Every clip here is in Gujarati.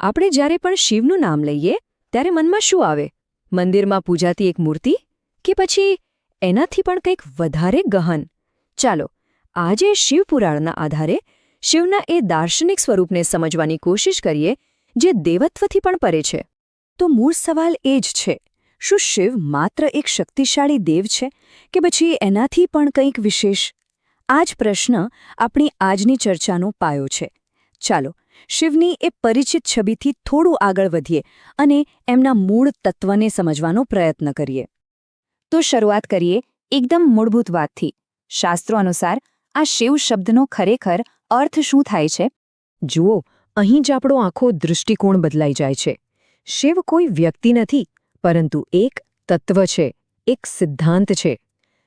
આપણે જ્યારે પણ શિવનું નામ લઈએ, ત્યારે મનમાં શું આવે? મંદિરમાં પૂજાતી એક મૂર્તિ? કે પછી એનાથી પણ કંઈક વધારે ગહન? ચાલો, આજે શિવપુરાણના આધારે શિવના એ દાર્શનિક સ્વરૂપને સમજવાની કોશિશ કરીએ, જે દેવત્વથી પણ પરે છે. તો મૂળ સવાલ એ જ છે, શું શિવ માત્ર એક શક્તિશાળી દેવ છે, કે પછી એનાથી પણ કંઈક વિશેષ? આ જ પ્રશ્ન આપણી આજની ચર્ચાનો પાયો છે. ચાલો શિવની એ પરિચિત છબીથી થોડું આગળ વધીએ અને એમના મૂળ તત્વને સમજવાનો પ્રયત્ન કરીએ. તો શરૂઆત કરીએ એકદમ મૂળભૂત વાતથી. શાસ્ત્રો અનુસાર આ શિવ શબ્દનો ખરેખર અર્થ શું થાય છે? જુઓ, અહીં જ આપણો આખો દૃષ્ટિકોણ બદલાઈ જાય છે. શિવ કોઈ વ્યક્તિ નથી, પરંતુ એક તત્વ છે, એક સિદ્ધાંત છે.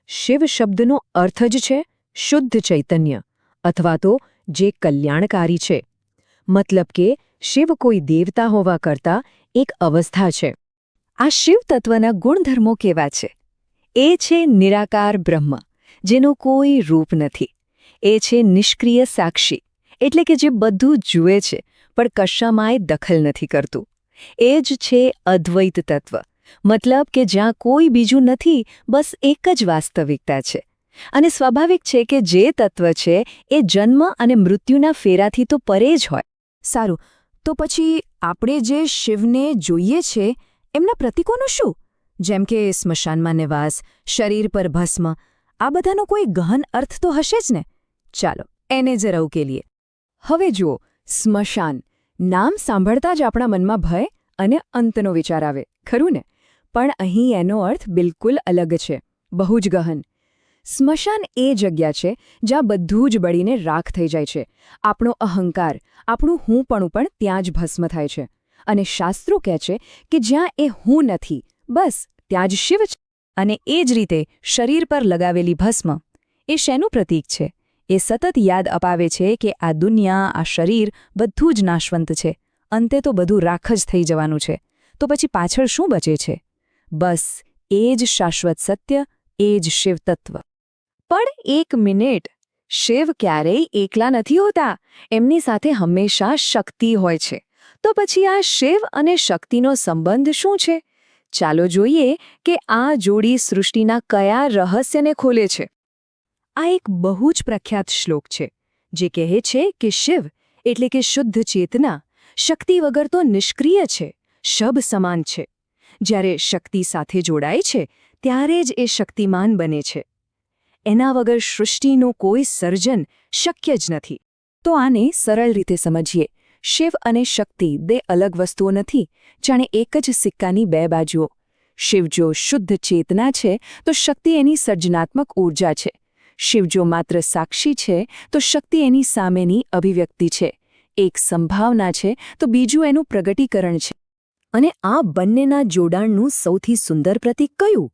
શિવ શબ્દનો અર્થ જ છે શુદ્ધ ચૈતન્ય, અથવા તો જે કલ્યાણકારી છે. મતલબ કે શિવ કોઈ દેવતા હોવા કરતાં એક અવસ્થા છે. આ શિવ તત્વના ગુણધર્મો કેવા છે? એ છે નિરાકાર બ્રહ્મ, જેનું કોઈ રૂપ નથી. એ છે નિષ્ક્રિય સાક્ષી, એટલે કે જે બધું જુએ છે, પણ કશામાંય દખલ નથી કરતું. એ જ છે અદ્વૈત તત્વ, મતલબ કે જ્યાં કોઈ બીજું નથી, બસ એક જ વાસ્તવિકતા છે. અને સ્વાભાવિક છે કે જે તત્વ છે, એ જન્મ અને મૃત્યુના ફેરાથી તો પરે જ હોય. સારું, તો પછી આપણે જે શિવને જોઈએ છે, એમના પ્રતીકોનું શું? જેમ કે સ્મશાનમાં નિવાસ, શરીર પર ભસ્મ, આ બધાનો કોઈ ગહન અર્થ તો હશે જ ને? ચાલો, એને જરા ઉકેલીએ હવે જુઓ, સ્મશાન, નામ સાંભળતા જ આપણા મનમાં ભય અને અંતનો વિચાર આવે, ખરું ને? પણ અહીં એનો અર્થ બિલકુલ અલગ છે, બહુ જ ગહન. સ્મશાન એ જગ્યા છે જ્યાં બધું જ બળીને રાખ થઈ જાય છે. આપણો અહંકાર, આપણું હુંપણું પણ ત્યાં જ ભસ્મ થાય છે. અને શાસ્ત્રો કહે છે કે જ્યાં એ હું નથી, બસ ત્યાં જ શિવ છે. અને એ જ રીતે શરીર પર લગાવેલી ભસ્મ, એ શેનું પ્રતીક છે? એ સતત યાદ અપાવે છે કે આ દુનિયા, આ શરીર બધું જ નાશવંત છે. અંતે તો બધું રાખ જ થઈ જવાનું છે. તો પછી પાછળ શું બચે છે? બસ એ જ શાશ્વત સત્ય, એ જ શિવ તત્વ પણ એક મિનિટ. શિવ ક્યારેય એકલા નથી હોતા. એમની સાથે હંમેશા શક્તિ હોય છે. તો પછી આ શિવ અને શક્તિનો સંબંધ શું છે? ચાલો જોઈએ કે આ જોડી સૃષ્ટિના કયા રહસ્યને ખોલે છે. આ એક બહુ જ પ્રખ્યાત શ્લોક છે, જે કહે છે કે શિવ એટલે કે શુદ્ધ ચેતના, શક્તિ વગર તો નિષ્ક્રિય છે, શબ સમાન છે. જ્યારે શક્તિ સાથે જોડાય છે, ત્યારે જ એ શક્તિમાન બને છે. એના વગર સૃષ્ટિનું કોઈ સર્જન શક્ય જ નથી. તો આને સરળ રીતે સમજીએ. શિવ અને શક્તિ બે અલગ વસ્તુઓ નથી, જાણે એક જ સિક્કાની બે બાજુઓ. શિવ જો શુદ્ધ ચેતના છે, તો શક્તિ એની સર્જનાત્મક ઊર્જા છે. શિવ જો માત્ર સાક્ષી છે, તો શક્તિ એની સામેની અભિવ્યક્તિ છે. એક સંભાવના છે, તો બીજું એનું પ્રગટીકરણ છે. અને આ બંનેના જોડાણનું સૌથી સુંદર પ્રતીક કયું?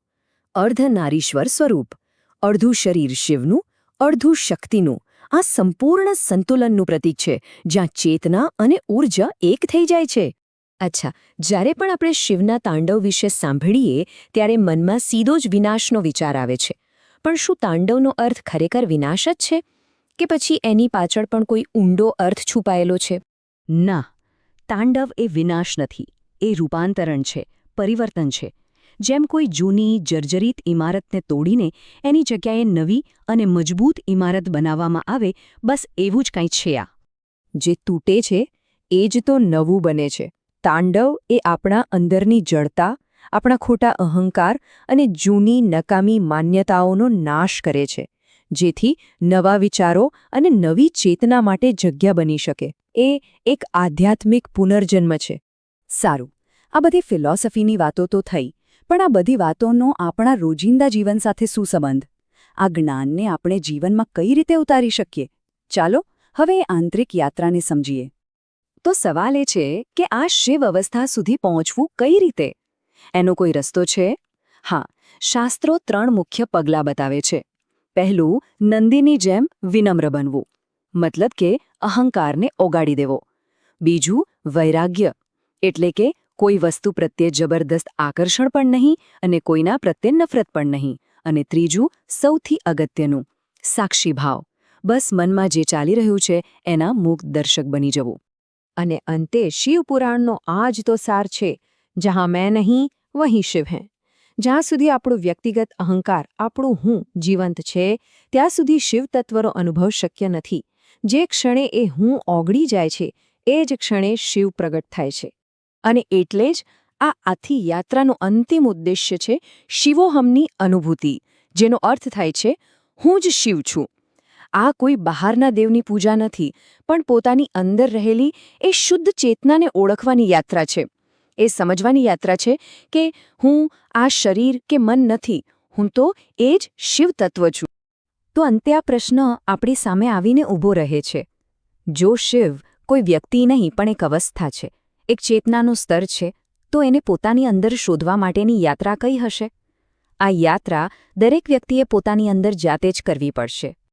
અર્ધનારીશ્વર સ્વરૂપ. અડધું શરીર શિવનું, અડધું શક્તિનું. આ સંપૂર્ણ સંતુલનનું પ્રતીક છે, જ્યાં ચેતના અને ઊર્જા એક થઈ જાય છે. અચ્છા, જ્યારે પણ આપણે શિવના તાંડવ વિશે સાંભળીએ, ત્યારે મનમાં સીધો જ વિનાશનો વિચાર આવે છે. પણ શું તાંડવનો અર્થ ખરેખર વિનાશ જ છે? કે પછી એની પાછળ પણ કોઈ ઊંડો અર્થ છુપાયેલો છે? ના, તાંડવ એ વિનાશ નથી. એ રૂપાંતરણ છે, પરિવર્તન છે. જેમ કોઈ જૂની, જર્જરિત ઇમારતને તોડીને એની જગ્યાએ નવી અને મજબૂત ઇમારત બનાવવામાં આવે, બસ એવું જ કંઈ છે આ. જે તૂટે છે, એ જ તો નવું બને છે. તાંડવ એ આપણા અંદરની જડતા, આપણા ખોટા અહંકાર અને જૂની નકામી માન્યતાઓનો નાશ કરે છે, જેથી નવા વિચારો અને નવી ચેતના માટે જગ્યા બની શકે. એ એક આધ્યાત્મિક પુનર્જન્મ છે. સારું, આ બધી ફિલોસફીની વાતો તો થઈ પણ આ બધી વાતોનો આપણા રોજિંદા જીવન સાથે શું સંબંધ આ જ્ઞાનને આપણે જીવનમાં કઈ રીતે ઉતારી શકીએ? ચાલો, હવે એ આંતરિક યાત્રાને સમજીએ. તો સવાલ એ છે કે આ શિવ અવસ્થા સુધી પહોંચવું કઈ રીતે? એનો કોઈ રસ્તો છે? હા, શાસ્ત્રો ત્રણ મુખ્ય પગલાં બતાવે છે. પહેલું, નંદીની જેમ વિનમ્ર બનવું. મતલબ કે અહંકારને ઓગાડી દેવો. બીજું, વૈરાગ્ય. એટલે કે કોઈ વસ્તુ પ્રત્યે જબરદસ્ત આકર્ષણ પણ નહીં અને કોઈના પ્રત્યે નફરત પણ નહીં. અને ત્રીજું, સૌથી અગત્યનું, સાક્ષી ભાવ. બસ મનમાં જે ચાલી રહ્યું છે, એના મૂક દર્શક બની જવું. અને અંતે શિવપુરાણનો આ જ તો સાર છે, જહાં મેં નહીં, વહીં શિવ હૈ. જ્યાં સુધી આપણું વ્યક્તિગત અહંકાર, આપણું હું જીવંત છે, ત્યાં સુધી શિવ તત્વનો અનુભવ શક્ય નથી. જે ક્ષણે એ હું ઓગળી જાય છે, એ જ ક્ષણે શિવ પ્રગટ થાય છે. અને એટલે જ આ આથી યાત્રાનો અંતિમ ઉદ્દેશ્ય છે શિવોહમની અનુભૂતિ, જેનો અર્થ થાય છે, હું જ શિવ છું. આ કોઈ બહારના દેવની પૂજા નથી, પણ પોતાની અંદર રહેલી એ શુદ્ધ ચેતનાને ઓળખવાની યાત્રા છે. એ સમજવાની યાત્રા છે કે હું આ શરીર કે મન નથી, હું તો એ જ શિવ છું. તો અંતે આ પ્રશ્ન આપણી સામે આવીને ઊભો રહે છે. જો શિવ કોઈ વ્યક્તિ નહીં, પણ એક અવસ્થા છે. એક ચેતનાનું સ્તર છે, તો એને પોતાની અંદર શોધવા માટેની યાત્રા કઈ હશે? આ યાત્રા દરેક વ્યક્તિએ પોતાની અંદર જાતે જ કરવી પડશે.